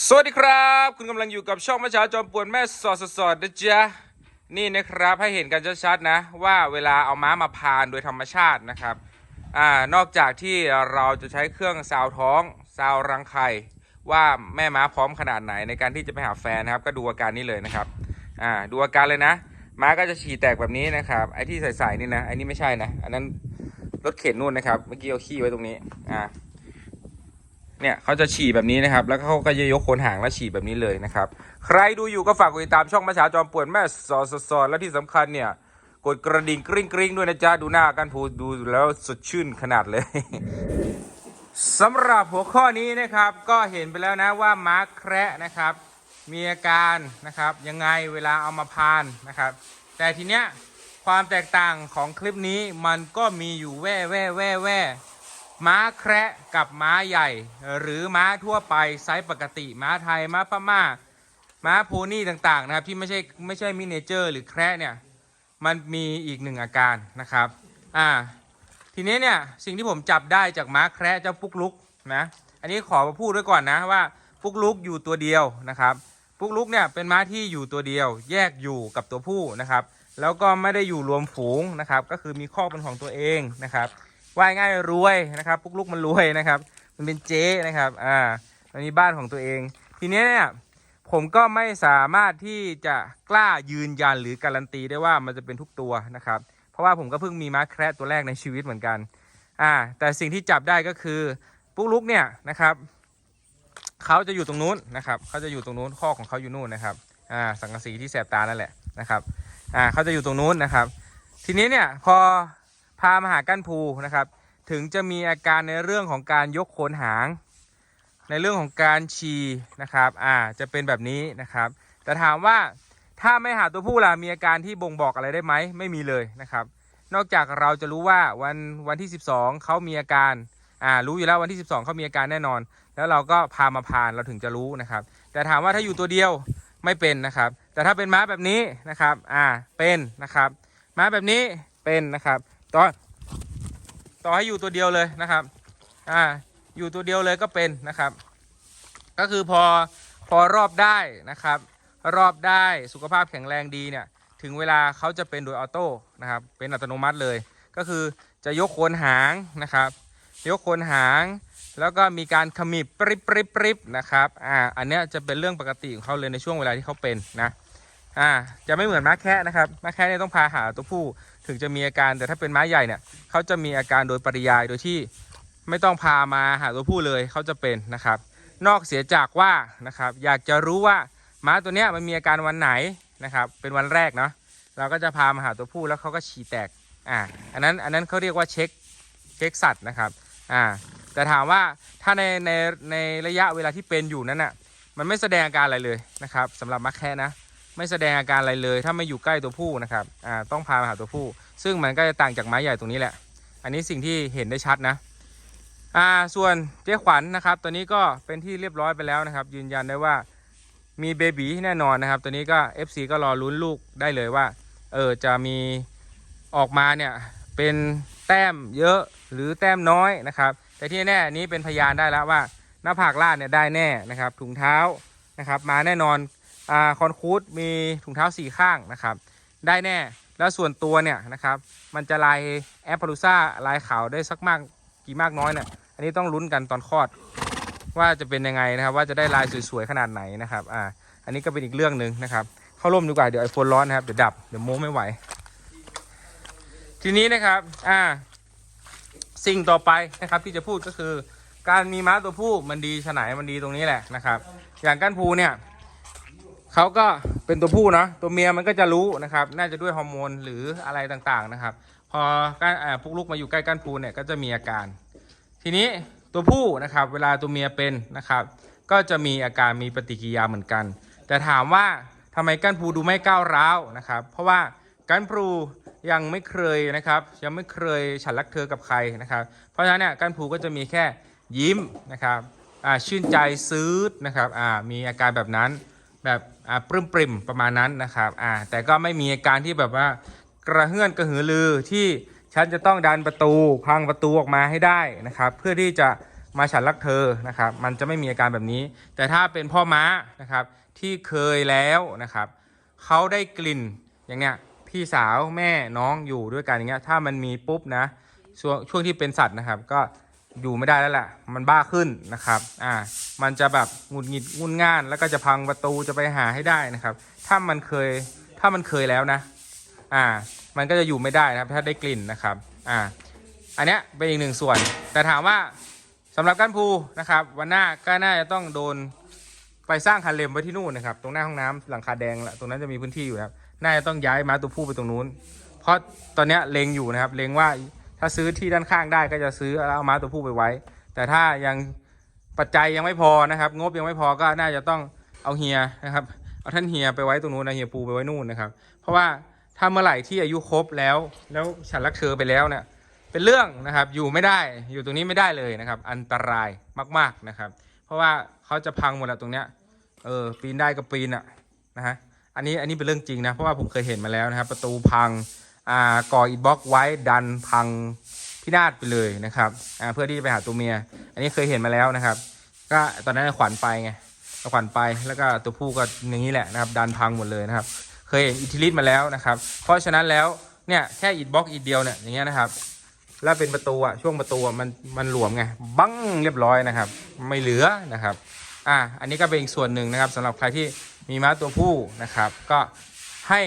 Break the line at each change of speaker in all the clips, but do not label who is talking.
สวัสดีครับ คุณกำลังอยู่กับช่องมะเช้าจอมปวนแม่สอดสดๆนะจ๊ะนี่นะครับให้เห็นกันชัดๆนะ ว่าเวลาเอาม้ามาพานโดยธรรมชาตินะครับอ่านอกจากที่เราจะใช้เครื่องซาวท้องซาวรังไข่ว่าแม่ม้าพร้อมขนาดไหนในการที่จะไปหาแฟนนะครับ ก็ดูอาการนี้เลยนะครับอ่าดูอาการเลยนะม้าก็จะฉี่แตกแบบนี้นะครับไอ้ที่ใส่ๆนี่นะไอ้นี่ไม่ใช่นะอันนั้นรถเข็นนู่นนะครับเมื่อกี้เอาขี้ไว้ตรงนี้อ่า เนี่ยเขาจะฉี่แบบนี้นะครับ แล้วเขาก็จะยกโคนหางแล้วฉี่แบบนี้เลยนะครับ ใครดูอยู่ก็ฝากกดติดตามช่องมาฉาจอมป่วนแม่สอสสและที่สำคัญเนี่ยกดกระดิ่งกริ๊งกริ๊งด้วยนะจ๊ะ ดูหน้ากันพูดูแล้วสดชื่นขนาดเลยสำหรับหัวข้อนี้นะครับ ก็เห็นไปแล้วนะว่าม้าแคระนะครับ มีอาการนะครับยังไงเวลาเอามาพานนะครับ แต่ทีเนี้ยความแตกต่างของคลิปนี้มันก็มีอยู่แว่แว่แว่แว่ ม้าแคระกับม้าใหญ่ หรือม้าทั่วไปไซส์ปกติ ม้าไทย ม้าพม่า ม้าโพนี่ต่างๆนะครับที่ไม่ใช่ไม่ใช่มินิเจอร์ หรือแคระเนี่ยมันมีอีกหนึ่งอาการนะครับอ่าทีนี้เนี่ยสิ่งที่ผมจับได้จากม้าแคระเจ้าปุกลุกนะอันนี้ขอมาพูดด้วยก่อนนะว่าปุกลุกอยู่ตัวเดียวนะครับปุกลุกเนี่ยเป็นม้าที่อยู่ตัวเดียว แยกอยู่กับตัวผู้นะครับ แล้วก็ไม่ได้อยู่รวมฝูงนะครับ ก็คือมีคอเป็นของตัวเองนะครับ ว่ายง่ายรวยนะครับปุกลุกมันรวยนะครับ มันเป็นเจ๊นะครับอ่ามันมีบ้านของตัวเอง ทีนี้เนี่ยผมก็ไม่สามารถที่จะกล้ายืนยันหรือการันตีได้ว่ามันจะเป็นทุกตัวนะครับ เพราะว่าผมก็เพิ่งมีม้าแคระตัวแรกในชีวิตเหมือนกันอ่าแต่สิ่งที่จับได้ก็คือปุ๊กลุกเนี่ยนะครับเขาจะอยู่ตรงนู้นนะครับเขาจะอยู่ตรงนู้นข้อของเขาอยู่นู่นนะครับอ่าสังกะสีที่แสบตานั่นแหละนะครับอ่าเขาจะอยู่ตรงนู้นนะครับ ทีนี้เนี่ยพอ พามาหากั้นภูนะครับ ถึงจะมีอาการในเรื่องของการยกโคนหาง ในเรื่องของการฉี่นะครับ อ่า จะเป็นแบบนี้นะครับ แต่ถามว่าถ้าไม่หาตัวผู้ล่ะมีอาการที่บ่งบอกอะไรได้ไหมไม่มีเลยนะครับ นอกจากเราจะรู้ว่าวันวันที่ 12 เขามีอาการอ่ารู้อยู่แล้ววันที่ 12 เขามีอาการแน่นอน แล้วเราก็พามาพานเราถึงจะรู้นะครับ แต่ถามว่าถ้าอยู่ตัวเดียวไม่เป็นนะครับ แต่ถ้าเป็นม้าแบบนี้นะครับ อ่า เป็นนะครับ ม้าแบบนี้เป็นนะครับ ต่อต่อให้อยู่ตัวเดียวเลยนะครับ อ่า อยู่ตัวเดียวเลยก็เป็นนะครับ ก็คือพอพอรอบได้นะครับ รอบได้สุขภาพแข็งแรงดีเนี่ย ถึงเวลาเขาจะเป็นโดยออโต้นะครับ เป็นอัตโนมัติเลย ก็คือจะยกโคนหางนะครับ ยกโคนหางแล้วก็มีการขมิบปริบปริบปริบนะครับ อ่า อันเนี้ยจะเป็นเรื่องปกติของเขาเลยในช่วงเวลาที่เขาเป็นนะ อ่าจะไม่เหมือนม้าแคะนะครับม้าแคะเนี่ยต้องพาหาตัวผู้ถึงจะมีอาการแต่ถ้าเป็นม้าใหญ่เนี่ยเขาจะมีอาการโดยปริยายโดยที่ไม่ต้องพามาหาตัวผู้เลยเขาจะเป็นนะครับ นอกเสียจากว่านะครับอยากจะรู้ว่าม้าตัวเนี้ยมันมีอาการวันไหนนะครับเป็นวันแรกเนาะเราก็จะพามาหาตัวผู้แล้วเขาก็ฉี่แตกอ่าอันนั้นอันนั้นเขาเรียกว่าเช็คเช็คสัตว์นะครับอ่าแต่ถามว่าถ้าในในในระยะเวลาที่เป็นอยู่นั้นอะมันไม่แสดงอาการอะไรเลยนะครับสำหรับมักแค่นะ ไม่แสดงอาการอะไรเลย ถ้าไม่อยู่ใกล้ตัวผู้นะครับอ่าต้องพามาหาตัวผู้ ซึ่งมันก็จะต่างจากไม้ใหญ่ตรงนี้แหละ อันนี้สิ่งที่เห็นได้ชัดนะอ่าส่วนเจ๊ขวัญนนะครับ ตัวนี้ก็เป็นที่เรียบร้อยไปแล้วนะครับ ยืนยันได้ว่ามีเบบีแน่นอนนะครับ ตัวนี้ก็ FC ก็รอลุ้นลูกได้เลยว่าเออจะมีออกมาเนี่ยเป็นแต้มเยอะหรือแต้มน้อยนะครับ แต่ที่แน่นนี้เป็นพยานได้แล้วว่าหน้าผากลาดเนี่ยได้แน่นะครับถุงเท้านะครับ มาแน่นอน อ่าคอนคูดมีถุงเท้าสี่ข้างนะครับ ได้แน่แล้วส่วนตัวเนี่ยนะครับ มันจะลายแอปพารูซ่าลายขาวได้สักมากกี่มากน้อยเนี่ยอันนี้ต้องลุ้นกันตอนคลอด ว่าจะเป็นยังไงนะครับว่าจะได้ลายสวยๆขนาดไหนนะครับอ่าอันนี้ก็เป็นอีกเรื่องหนึ่งนะครับ เข้าร่มดีกว่าเดี๋ยวไอโฟนร้อนนะครับเดี๋ยวดับเดี๋ยวโม้ไม่ไหว ทีนี้นะครับอ่าสิ่งต่อไปนะครับที่จะพูดก็คือ การมีม้าตัวผู้มันดีฉไหนมันดีตรงนี้แหละนะครับ อย่างก้านภูเนี่ย เขาก็เป็นตัวผู้เนาะตัวเมียมันก็จะรู้นะครับ น่าจะด้วยฮอร์โมนหรืออะไรต่างๆนะครับ พอการอ่าพวกลูกมาอยู่ใกล้ก้านปูเนี่ยก็จะมีอาการ ทีนี้ตัวผู้นะครับ เวลาตัวเมียเป็นนะครับ ก็จะมีอาการมีปฏิกิริยาเหมือนกัน แต่ถามว่าทำไมก้านปูดูไม่ก้าวร้าวนะครับ เพราะว่าก้านปูยังไม่เคยนะครับ ยังไม่เคยฉันรักเธอกับใครนะครับ เพราะฉะนั้นเนี่ยก้านปูก็จะมีแค่ยิ้มนะครับอ่าชื่นใจซื้อนะครับอ่ามีอาการแบบนั้น แบบอ่าปลื้มปริมประมาณนั้นนะครับอ่าแต่ก็ไม่มีอาการที่แบบว่ากระเฮือนกระหือรือที่ฉันจะต้องดันประตูพังประตูออกมาให้ได้นะครับ เพื่อที่จะมาฉันรักเธอนะครับ มันจะไม่มีอาการแบบนี้ แต่ถ้าเป็นพ่อม้านะครับที่เคยแล้วนะครับเขาได้กลิ่นอย่างเนี้ยพี่สาวแม่น้องอยู่ด้วยกันอย่างเงี้ยถ้ามันมีปุ๊บนะช่วงช่วงที่เป็นสัตว์นะครับ ก็ อยู่ไม่ได้แล้วแหละ มันบ้าขึ้นนะครับ อ่า มันจะแบบหงุดหงิดงุนง่าน แล้วก็จะพังประตูจะไปหาให้ได้นะครับ ถ้ามันเคย ถ้ามันเคยแล้วนะ อ่า มันก็จะอยู่ไม่ได้นะครับ ถ้าได้กลิ่นนะครับ อ่า อันเนี้ยเป็นอีกหนึ่งส่วน แต่ถามว่าสำหรับก้านภูนะครับ วันหน้าก็น่าจะต้องโดนไปสร้างคันเลมไว้ที่นู่นนะครับ ตรงหน้าห้องน้ำหลังคาแดงละตรงนั้นจะมีพื้นที่อยู่ครับ น่าจะต้องย้ายมาตัวผู้ไปตรงนู้น เพราะตอนเนี้ยเลงอยู่นะครับ เลงว่า ถ้าซื้อที่ด้านข้างได้ก็จะซื้อแล้วเอาม้าตัวผู้ไปไว้ แต่ถ้ายังปัจจัยยังไม่พอนะครับ งบยังไม่พอก็น่าจะต้องเอาเฮียนะครับ เอาท่านเฮียไปไว้ตรงนู้นนะเฮียปูไปไว้นู่นนะครับ เพราะว่าถ้าเมื่อไหร่ที่อายุครบแล้ว แล้วฉันรักเธอไปแล้วเนี่ยเป็นเรื่องนะครับอยู่ไม่ได้อยู่ตรงนี้ไม่ได้เลยนะครับ อันตรายมากๆนะครับ เพราะว่าเขาจะพังหมดแล้วตรงเนี้ยเออปีนได้ก็ปีนอะนะฮะอันนี้อันนี้เป็นเรื่องจริงนะเพราะว่าผมเคยเห็นมาแล้วนะครับ ประตูพัง ก่ออิฐบล็อกไว้ดันพังพินาศไปเลยนะครับเพื่อที่จะไปหาตัวเมีย อันนี้เคยเห็นมาแล้วนะครับ ก็ตอนนั้นขวัญไปไงขวัญไปแล้วก็ตัวผู้ก็อย่างนี้แหละนะครับ ดันพังหมดเลยนะครับ เคยเห็นอิทธิฤทธิ์มาแล้วนะครับ เพราะฉะนั้นแล้วเนี่ยแค่อิฐบล็อกอิฐเดียวเนี่ยอย่างเงี้ยนะครับแล้วเป็นประตูอะช่วงประตูอะมันมันหลวมไงบังเรียบร้อยนะครับ ไม่เหลือนะครับอะอันนี้ก็เป็นอีกส่วนหนึ่งนะครับสำหรับใครที่มีม้าตัวผู้นะครับ ก็ให้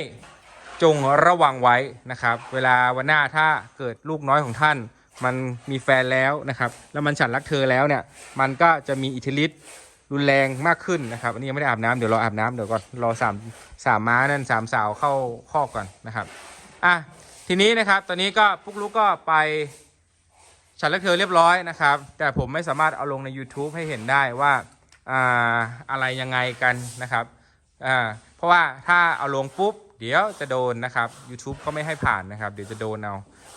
จงระวังไว้นะครับ เวลาวันหน้าถ้าเกิดลูกน้อยของท่าน มันมีแฟนแล้วนะครับ แล้วมันฉันรักเธอแล้วเนี่ย มันก็จะมีอิทธิฤทธิ์รุนแรงมากขึ้นนะครับ อันนี้ยังไม่ได้อาบน้ำเดี๋ยวรออาบน้ำเดี๋ยวก่อนรอสามสามม้านั่นสามสาวเข้าคอกก่อนนะครับอะทีนี้นะครับตอนนี้ก็ปุ๊กลุกก็ไปฉันและเธอเรียบร้อยนะครับ แต่ผมไม่สามารถเอาลงใน YouTube ให้เห็นได้ว่าอ่าอะไรยังไงกันนะครับอ่าเพราะว่าถ้าเอาลงปุ๊บ เดี๋ยวจะโดนนะครับ YouTube ก็ไม่ให้ผ่านนะครับ เดี๋ยวจะโดนเอา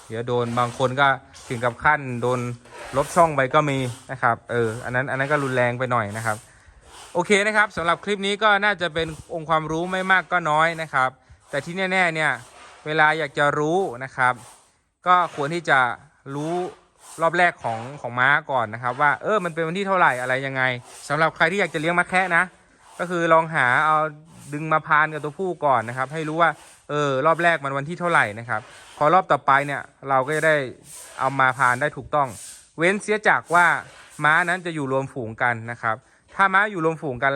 เดี๋ยวโดนบางคนก็ถึงกับขั้นโดนลบช่องไปก็มีนะครับเอออันนั้นอันนั้นก็รุนแรงไปหน่อยนะครับ โอเคนะครับสำหรับคลิปนี้ก็น่าจะเป็นองค์ความรู้ไม่มากก็น้อยนะครับ แต่ที่แน่ๆเนี่ยเวลาอยากจะรู้นะครับ ก็ควรที่จะรู้รอบแรกของของม้าก่อนนะครับ ว่าเออมันเป็นวันที่เท่าไหร่อะไรยังไงสำหรับใครที่อยากจะเลี้ยงม้าแคะนะ ก็คือลองหาเอา ดึงมาพานกับตัวผู้ก่อนนะครับ ให้รู้ว่าเออรอบแรกมันวันที่เท่าไหร่นะครับ พอรอบต่อไปเนี่ยเราก็จะได้เอามาพานได้ถูกต้อง เว้นเสียจากว่าม้านั้นจะอยู่รวมฝูงกันนะครับ ถ้าม้าอยู่รวมฝูงกัน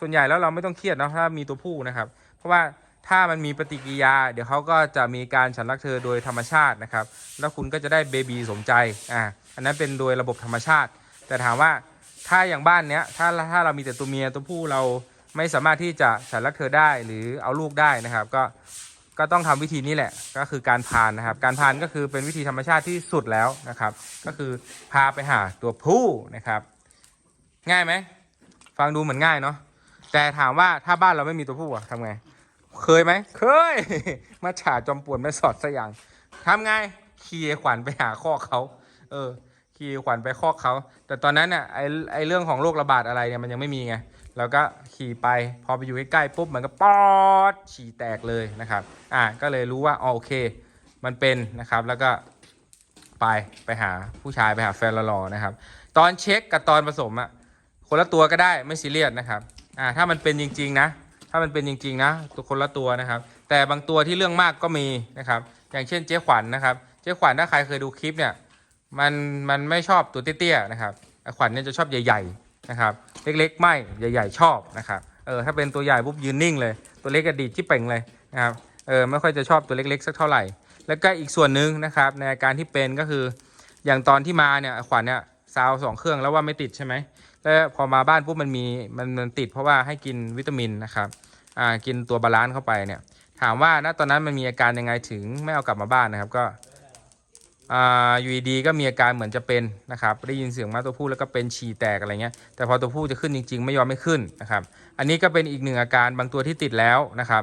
ส่วนใหญ่แล้วเราไม่ต้องเครียดนะถ้ามีตัวผู้นะครับ เพราะว่าถ้ามันมีปฏิกิริยา เดี๋ยวเขาก็จะมีการฉันรักเธอโดยธรรมชาตินะครับ แล้วคุณก็จะได้เบบีสมใจอ่าอันนั้นเป็นโดยระบบธรรมชาติ แต่ถามว่าถ้าอย่างบ้านเนี้ยถ้าถ้าเรามีแต่ตัวเมียตัวผู้เรา ไม่สามารถที่จะฉันรักเธอได้หรือเอาลูกได้นะครับ ก็ก็ต้องทำวิธีนี้แหละ ก็คือการพานนะครับ การพานก็คือเป็นวิธีธรรมชาติที่สุดแล้วนะครับ ก็คือพาไปหาตัวผู้นะครับ ง่ายไหมฟังดูเหมือนง่ายเนาะแต่ถามว่าถ้าบ้านเราไม่มีตัวผู้อะทำไง เคยไหมเคย มาฉาจอมป่วนมาสอดสอย่างทำไงขี่ขวัญไปหาข้อเขาเออขี่ขวัญไปข้อกเขาแต่ตอนนั้นน่ะไอไอเรื่องของโรคระบาดอะไรเนี่ยมันยังไม่มีไง เราก็ขี่ไปพอไปอยู่ใกล้ๆปุ๊บมันก็ป๊อดฉี่แตกเลยนะครับอ่าก็เลยรู้ว่าอ๋อโอเค มันเป็นนะครับแล้วก็ไปไปหาผู้ชายไปหาแฟนหล่อๆนะครับ ตอนเช็คกับตอนผสมอะคนละตัวก็ได้ไม่ซีเรียสนะครับอ่าถ้ามันเป็นจริงๆนะ ถ้ามันเป็นจริงๆนะตัวคนละตัวนะครับ แต่บางตัวที่เรื่องมากก็มีนะครับ อย่างเช่นเจ๊ขวัญนะครับ เจ๊ขวัญถ้าใครเคยดูคลิปเนี่ยมันมันไม่ชอบตัวเตี้ยๆนะครับขวัญเนี่ยจะชอบใหญ่ๆ นะครับเล็กๆ ไม่ใหญ่ ๆ ชอบนะครับเออถ้าเป็นตัวใหญ่ปุ๊บยืนนิ่งเลยตัวเล็กกระดีดที่เป่งเลยนะครับเออไม่ค่อยจะชอบตัวเล็กๆ สักเท่าไหร่ แล้วก็อีกส่วนหนึ่งนะครับในอาการที่เป็นก็คืออย่างตอนที่มาเนี่ยขวัญเนี่ยซาวสองเครื่องแล้วว่าไม่ติดใช่ไหมแล้วพอมาบ้านปุ๊บมันมีมันมันติดเพราะว่าให้กินวิตามินนะครับอ่ากินตัวบาลานซ์เข้าไปเนี่ยถามว่าณตอนนั้นมันมีอาการยังไงถึงไม่เอากลับมาบ้านนะครับก็ อยู่ดีก็มีอาการเหมือนจะเป็นนะครับได้ยินเสียงมาตัวผู้แล้วก็เป็นฉี่แตกอะไรเงี้ยแต่พอตัวผู้จะขึ้นจริง ๆ ไม่ยอมไม่ขึ้นนะครับอันนี้ก็เป็นอีกหนึ่งอาการบางตัวที่ติดแล้วนะครับ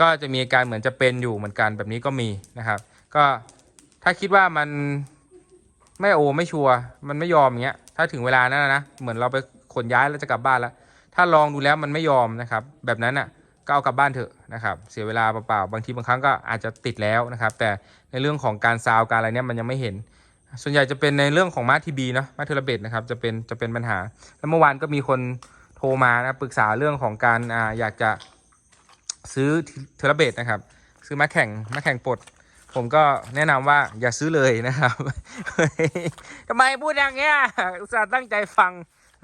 ก็จะมีอาการเหมือนจะเป็นอยู่เหมือนกันแบบนี้ก็มีนะครับ ก็ถ้าคิดว่ามันไม่โอไม่ชัวร์มันไม่ยอมเงี้ยถ้าถึงเวลานั้นนะนะเหมือนเราไปขนย้ายแล้วจะกลับบ้านแล้ว ถ้าลองดูแล้วมันไม่ยอมนะครับแบบนั้นอะ ก็เอากลับบ้านเถอะนะครับเสียเวลาเปล่าๆบางทีบางครั้งก็อาจจะติดแล้วนะครับ แต่ในเรื่องของการซาวการอะไรเนี้ยมันยังไม่เห็น ส่วนใหญ่จะเป็นในเรื่องของมาทีบีเนาะมาเทอร์เบตนะครับจะเป็นจะเป็นปัญหา แล้วเมื่อวานก็มีคนโทรมานะปรึกษาเรื่องของการอ่าอยากจะซื้อเทอร์เบตนะครับ ซื้อมาแข่งมาแข่งปลดผมก็แนะนำว่าอย่าซื้อเลยนะครับทำไมพูดอย่างเงี้ยอุตส่าห์ตั้งใจฟัง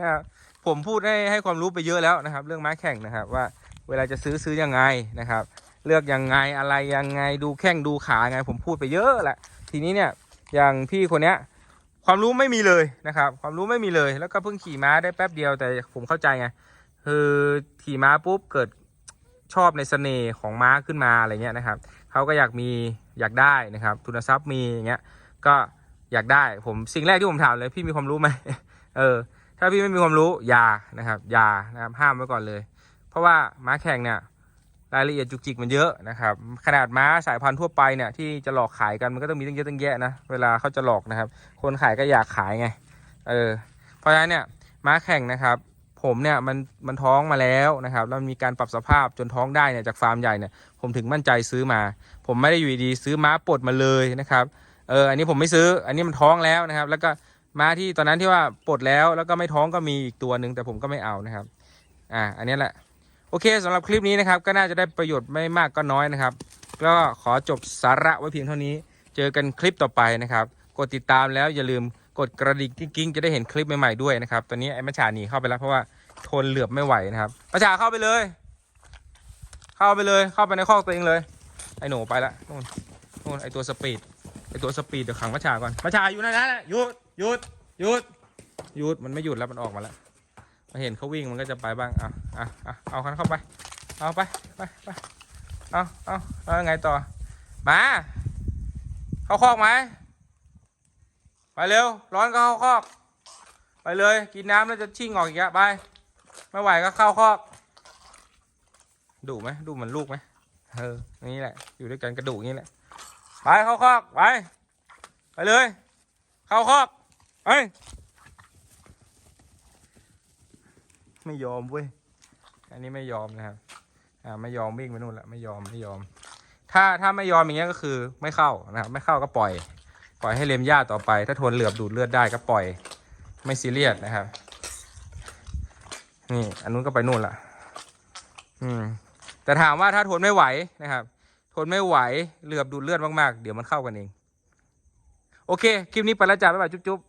นะครับผมพูดให้ให้ความรู้ไปเยอะแล้วนะครับ เรื่องม้าแข่งนะครับว่า เวลาจะซื้อซื้อยังไงนะครับ เลือกยังไงอะไรยังไงดูแข้งดูขาไงผมพูดไปเยอะแหละทีนี้เนี่ยอย่างพี่คนเนี้ยความรู้ไม่มีเลยนะครับ ความรู้ไม่มีเลย แล้วก็เพิ่งขี่ม้าได้แป๊บเดียวแต่ผมเข้าใจไงคือขี่ม้าปุ๊บเกิดชอบในเสน่ห์ของม้าขึ้นมาอะไรเงี้ยนะครับเขาก็อยากมีอยากได้นะครับ ทุนทรัพย์มีอย่างเงี้ยก็อยากได้ผมสิ่งแรกที่ผมถามเลยพี่มีความรู้ไหมเออถ้าพี่ไม่มีความรู้อย่านะครับอย่านะครับห้ามไว้ก่อนเลย เพราะว่าม้าแข่งเนี่ยรายละเอียดจุกจิกมันเยอะนะครับขนาดม้าสายพันธุ์ทั่วไปเนี่ยที่จะหลอกขายกันมันก็ต้องมีตั้งเยอะตั้งแยะนะเวลาเขาจะหลอกนะครับ คนขายก็อยากขายไงเออเพราะฉะนั้นเนี่ยม้าแข่งนะครับ ผมเนี่ยมันมันท้องมาแล้วนะครับแล้วมีการปรับสภาพจนท้องได้เนี่ยจากฟาร์มใหญ่เนี่ยผมถึงมั่นใจซื้อมา ผมไม่ได้อยู่ดีซื้อม้าปลดมาเลยนะครับเอออันนี้ผมไม่ซื้ออันนี้มันท้องแล้วนะครับ แล้วก็ม้าที่ตอนนั้นที่ว่าปลดแล้วแล้วก็ไม่ท้องก็มีอีกตัวหนึ่งแต่ผมก็ไม่เอานะครับ อ่า อันนี้แหละ โอเคสำหรับคลิปนี้นะครับ ก็น่าจะได้ประโยชน์ไม่มากก็น้อยนะครับ ก็ขอจบสาระไว้เพียงเท่านี้ เจอกันคลิปต่อไปนะครับ กดติดตามแล้วอย่าลืมกดกระดิ่งกิ้งจะได้เห็นคลิปใหม่ๆด้วยนะครับ ตอนนี้ไอ้มัชาหนีเข้าไปแล้วเพราะว่าทนเหลือบไม่ไหวนะครับมัชาเข้าไปเลย เข้าไปเลย เข้าไปในคอกตัวเองเลย ไอ้หนูไปละนู่นนู่นไอ้ตัวสปีด ไอ้ตัวสปีดเดี๋ยวขังมัชาก่อนมัชชาอยู่นั่นนะหยุดหยุดหยุดหยุดมันไม่หยุดแล้วมันออกมาแล้ว มาเห็นเขาวิ่งมันก็จะไปบ้างอะอะอะเอาคันเข้าไป เอาไปไปไปเอาเอาแล้วไงต่อ มา เข้าคอกไหมไปเร็ว ร้อนก็เข้าคอก ไปเลย กินน้ำแล้วจะชิ่งออกอีกอะไป ไม่ไหวก็เข้าคอกดุไหมดุเหมือนลูกไหมเออ นี้แหละ อยู่ด้วยกันกระดูกนี้แหละ ไปเข้าคอก ไป ไปเลย เข้าคอกไป ไม่ยอมเว้ย อันนี้ไม่ยอมนะครับ อ่าไม่ยอมวิ่งไปนู่นละไม่ยอมไม่ยอม ถ้าถ้าไม่ยอมอย่างเงี้ยก็คือไม่เข้านะครับ ไม่เข้าก็ปล่อย ปล่อยให้เลียมหญ้าต่อไป ถ้าทนเหลือบดูดเลือดได้ก็ปล่อย ไม่ซีเรียสนะครับ นี่ อันนู้นก็ไปนู่นละอืม แต่ถามว่าถ้าทนไม่ไหวนะครับ ทนไม่ไหวเหลือบดูดเลือดมากๆ เดี๋ยวมันเข้ากันเอง โอเค คลิปนี้ไปแล้วจ้าบ๊ายบายจุ๊บ